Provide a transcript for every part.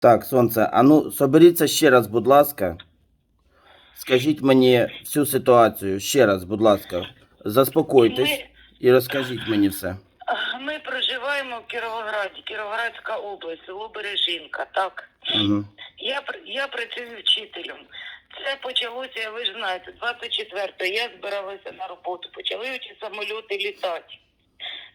Так, сонце, а ну соберіться ще раз, будь ласка. Скажіть мені всю ситуацію ще раз, будь ласка. Заспокойтесь Ми, і розкажіть мені все. ми проживаємо в Кіровограді, Кіровоградська область, село Бережинка, так? Угу. Я, пр- я працюю вчителем. Це почалося, ви ж знаєте, 24-го. Я збиралася на роботу. Почали ці самольоти літати.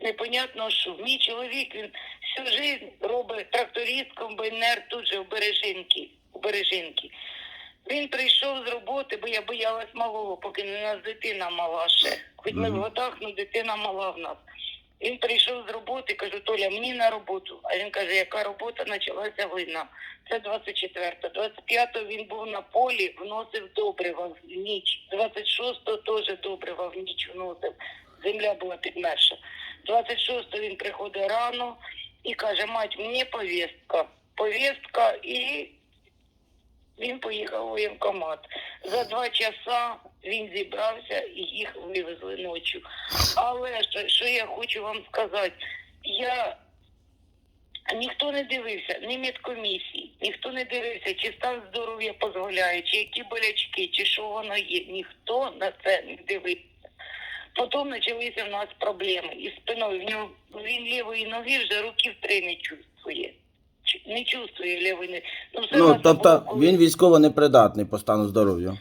Непонятно, що мій чоловік він всю життя робить тракторист, комбайнер тут же у Бережинки. У Бережинки. Він прийшов з роботи, бо я боялась малого, поки не нас дитина мала ще. Хоч ми в годах, але дитина мала в нас. Він прийшов з роботи, кажу, Толя, мені на роботу. А він каже, яка робота почалася війна. Це 24-го. 25-го він був на полі, вносив добрива в ніч. 26-го теж добрива в ніч вносив. Земля була підмерша. 26-го він приходить рано і каже, мать, мені повістка. Повістка і він поїхав у воєнкомат. За два часа він зібрався і їх вивезли ночі. Але що, що я хочу вам сказати, я ніхто не дивився, ні медкомісії, ніхто не дивився, чи стан здоров'я дозволяє, чи які болячки, чи що воно є. Ніхто на це не дивився. Потім почалися в нас проблеми із спиною. В нього він лівої ноги вже років три не чувствує. Не чувствує лівої ноги. Ну, все Ну, тобто було, коли- він військово непридатний по стану здоров'я.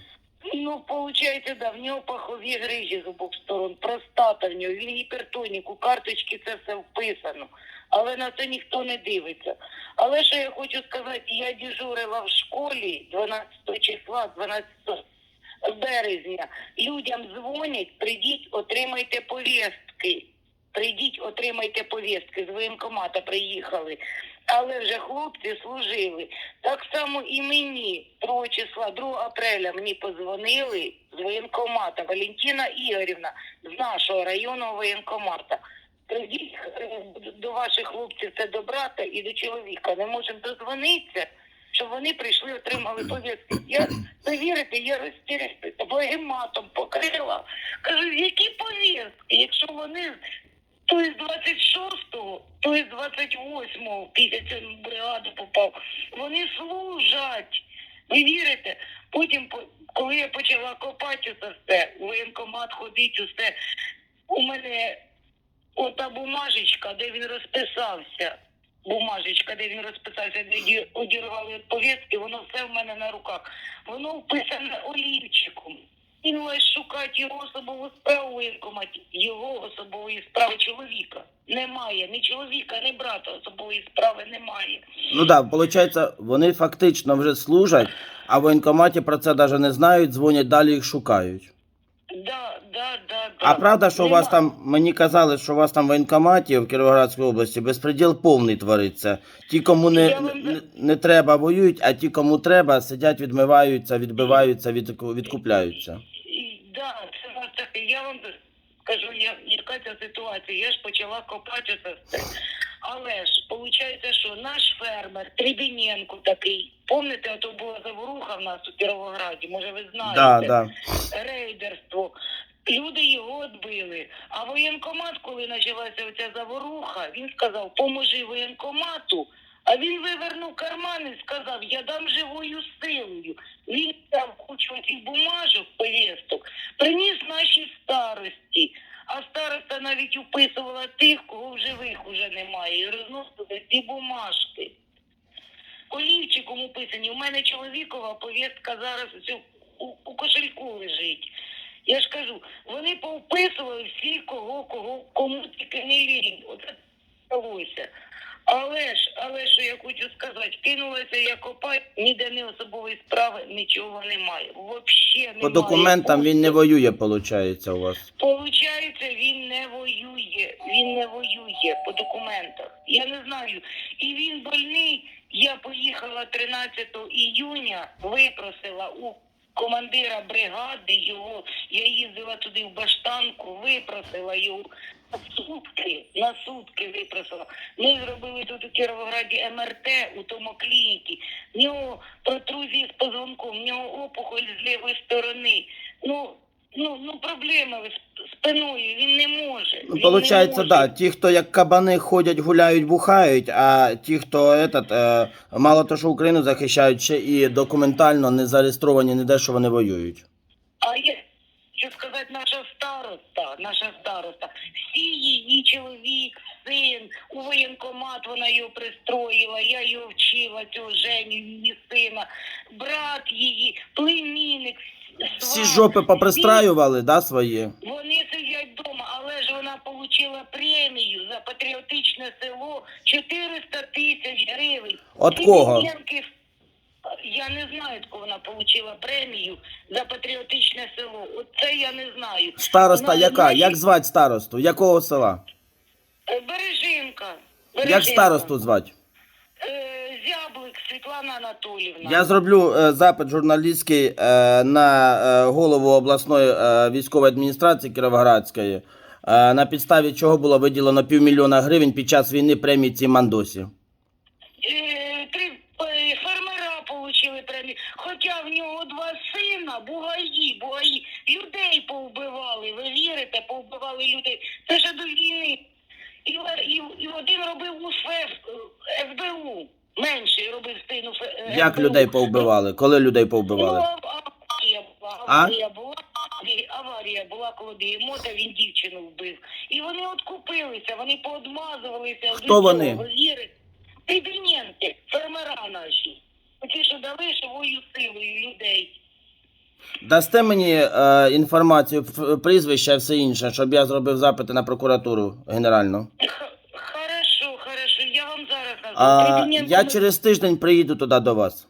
Ну, виходить, да, в нього пахові грижі з обох сторон, простата в нього, він гіпертонік, у карточки це все вписано. Але на це ніхто не дивиться. Але що я хочу сказати, я дежурила в школі 12 числа, 12 березня. Людям дзвонять, прийдіть, отримайте повістки. Прийдіть, отримайте повістки. З воєнкомата приїхали. Але вже хлопці служили. Так само і мені 2 числа, 2 апреля мені позвонили з воєнкомата Валентина Ігорівна з нашого районного воєнкомата. Прийдіть е, до ваших хлопців це до брата і до чоловіка. Не можемо дозвонитися, щоб вони прийшли, отримали повістки. Я ви вірите, я розтіряюся, воєнматом покрила. Кажу, які повістки, якщо вони то із 26-го, то із 28-го в 57 бригаду попав. Вони служать. Ви вірите? Потім, по- коли я почала копати це все, у воєнкомат ходить, усе, у мене ота бумажечка, де він розписався. Бумажечка, де він розписався, де ді- одірвали від повістки, воно все в мене на руках. Воно вписане олівчиком. Кинулась шукати його особову справу воєнкоматі. Його особової справи чоловіка немає. Ні чоловіка, ні брата особової справи немає. Ну так, да, виходить, вони фактично вже служать, а в воєнкоматі про це навіть не знають, дзвонять далі їх шукають. Да, да, да, да. А правда, що у вас там, мені казали, що у вас там в воєнкоматі в Кіровоградській області безпреділ повний твориться. Ті, кому не, Я вам не, не треба, воюють, а ті, кому треба, сидять, відмиваються, відбиваються, від, відкупляються. І, да, це у нас таке. Я вам скажу, я, яка ця ситуація. Я ж почала копати це все. Але ж, виходить, що наш фермер Трибіненко такий, пам'ятаєте, ото була заворуха в нас у Кіровограді, може ви знаєте? Да, да. рейдерство. Люди його відбили. А воєнкомат, коли почалася оця заворуха, він сказав, поможи воєнкомату. А він вивернув карман і сказав, я дам живою силою. Він дав кучу цих бумажок, повісток, приніс наші старості. А староста навіть уписувала тих, немає, і розносили ці бумажки. Олівчиком уписані. У мене чоловікова повістка зараз у, у кошельку лежить. Я ж кажу, вони повписували всі, кого, кого, кому тільки не лінь. Оце сталося. Але ж, але що я хочу сказати, кинулася я копати, ніде не особової справи, нічого немає. Вообще немає. По документам він не воює, виходить, у вас. Получається, він не воює. Він не воює по документах. Я не знаю. І він больний. Я поїхала 13 іюня, випросила у командира бригади його. Я їздила туди в баштанку, випросила його. На сутки, на сутки випросила. Ми зробили тут у Кіровограді МРТ у тому клініці. В нього протрузії з позвонком, в нього опухоль з лівої сторони. Ну, ну, ну проблеми з спиною, він не може. Ну, Він получается, не да, ті, хто як кабани ходять, гуляють, бухають, а ті, хто этот, е, мало то, що Україну захищають, ще і документально не зареєстровані ніде, що вони воюють. А я хочу сказати, наша староста, наша староста, всі її чоловік, син, у воєнкомат вона його пристроїла, я його вчила, цього Женю, її сина, брат її, племінник, Всі жопи попристраювали, да, свої? Вони сидять вдома, але ж вона отримала премію за патріотичне село 400 тисяч гривень. От кого? Я не знаю, кого вона отримала премію за патріотичне село. От це я не знаю. Староста Ну, яка? значить, Як звати старосту? Якого села? е, Бережинка. Як Бережинка. старосту звати? Е, Зяблик Світлана Анатоліївна. Я зроблю е, запит журналістський е, на е, голову обласної е, військової адміністрації Кіровоградської, е, на підставі чого було виділено півмільйона гривень під час війни премії цій Мандосі. Е, Три е, фермера отримали премію. Хоча в нього два сина, бугаї, бугаї, людей повбивали. Ви вірите, повбивали людей. Це ще до війни. І, і, і один робив у е, ФБУ. Менший робив сину Фе- Як людей повбивали? Коли людей Ну, повбивали? аварія була, А? аварія була, аварія- була, коли Бігемота, він дівчину вбив. І вони от купилися, вони поодмазувалися. Хто вони? ви фермера наші. Ті, що дали живою силою людей. Дасте мені е, інформацію, ф- прізвища і все інше, щоб я зробив запити на прокуратуру генеральну. Х- Хорошо, хорошо, я вам зараз. А, Підвіненко я ми- через тиждень приїду туди до вас.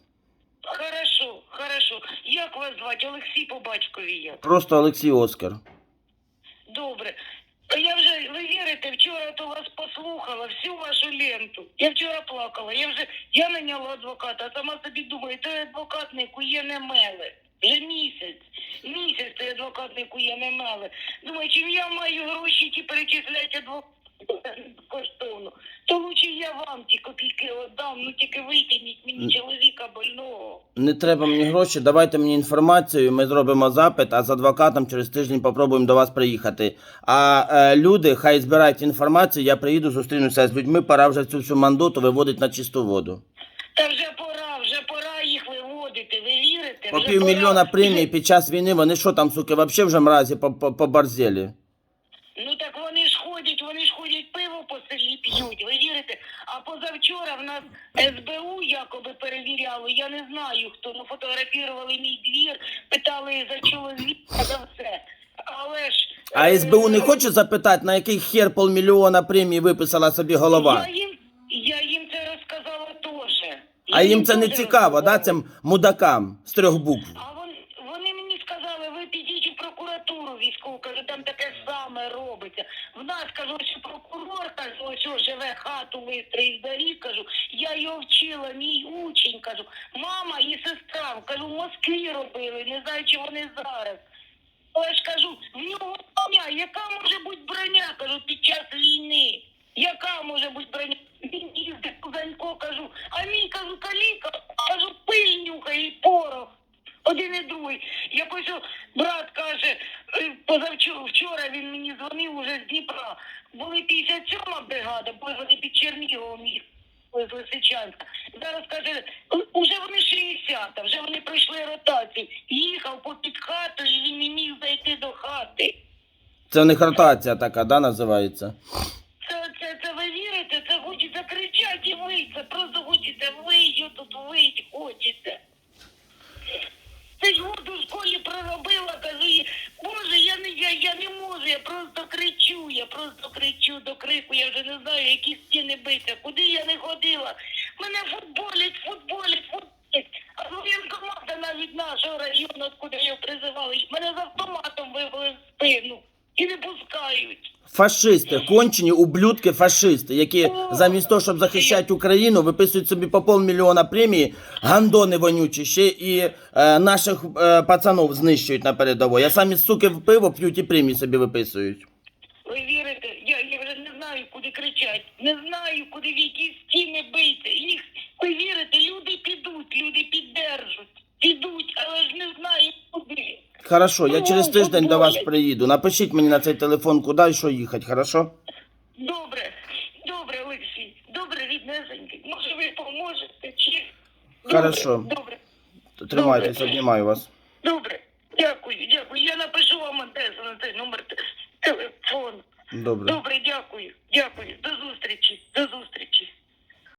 Хорошо, хорошо. Як вас звати? Олексій по батькові як? Просто Олексій Оскар. Добре. А Я вже, ви вірите, вчора то вас послухала, всю вашу ленту. Я вчора плакала, я вже, я наняла адвоката, а сама собі думаю, той адвокат не кує не меле. Вже місяць. Місяць той адвокат не кує не меле. Думаю, чим я маю гроші ті перечисляти адвокату коштовно, то лучше я вам ті копійки віддам, ну тільки витягніть мені чоловіка больного. Не треба мені гроші, давайте мені інформацію, ми зробимо запит, а з адвокатом через тиждень попробуємо до вас приїхати. А е, люди хай збирають інформацію, я приїду, зустрінуся з людьми, пора вже цю всю мандоту виводити на чисту воду. По півмільйона премій під час війни, вони що там, суки, вообще вже мразі по, по, поборзели? Ну так вони ж ходять, вони ж ходять пиво по селі п'ють, ви вірите? А позавчора в нас СБУ якоби перевіряло, я не знаю хто, ну фотографували мій двір, питали за чоловіка, за все. Але ж... А е, СБУ не хоче запитати, на який хер полмільйона премії виписала собі голова? Я їм, я їм це розказала. А їм це не цікаво, да, цим мудакам з трьох букв. А вон, вони мені сказали, ви підіть у прокуратуру військову, кажу, там таке саме робиться. В нас кажу, що прокурор ось ось живе хату вистроїв доріг, кажу, я його вчила, мій учень, кажу, мама і сестра, кажу, в Москві робили, не знаю, чи вони зараз. Але ж кажу, в нього броня, яка може бути броня, кажу, під час війни? Яка може бути броня? Він їздить Кузанько, кажу, а мій кажу, каліка, кажу, пиль нюхає і порох. Один і другий. Якось брат каже, е, позавчора вчора він мені дзвонив уже з Дніпра. Були 57-ма бригада, були вони під Черніговом їх з Лисичанська. Зараз каже, уже вони 60-та, вже вони пройшли ротацію. Їхав попід хатою, і він не міг зайти до хати. Це в них ротація така, да, називається? Це, це, це ви вірите? Це хочеться і вийти. Просто хочеться вийти, тут вийти хочеться. Це ж год у школі проробила, кажу, Боже, я не, я, я не можу, я просто кричу, я просто кричу до крику, я вже не знаю, які стіни биться, куди я не ходила. Мене футболять, футболять, футболять. А воєнкомата навіть нашого району, откуди його призивали, мене з автоматом вивели в спину і не пускають. Фашисти, кончені ублюдки фашисти, які замість того, щоб захищати Україну, виписують собі по полмільйона премії, гандони вонючі, ще і е, наших е, пацанов знищують на передовій. А самі суки в пиво п'ють і премії собі виписують. Ви вірите? Я, я вже не знаю, куди кричать. Не знаю, куди в які стіни бити. Їх, ви вірите, люди підуть, люди піддержуть. Підуть, але ж не знаю куди. Хорошо, я Ну, через тиждень до вас приїду. Напишіть мені на цей телефон, куди і що їхати, хорошо? Добре, добре, Олексій, добре, ріднесенький. Може, ви поможете? Чи... Хорошо. Добре, добре, Тримайтесь, Добре. обнімаю вас. добре. Дякую, дякую. Я напишу вам адресу на цей номер те- телефону. Добре. Добре, дякую, дякую. До зустрічі, до зустрічі.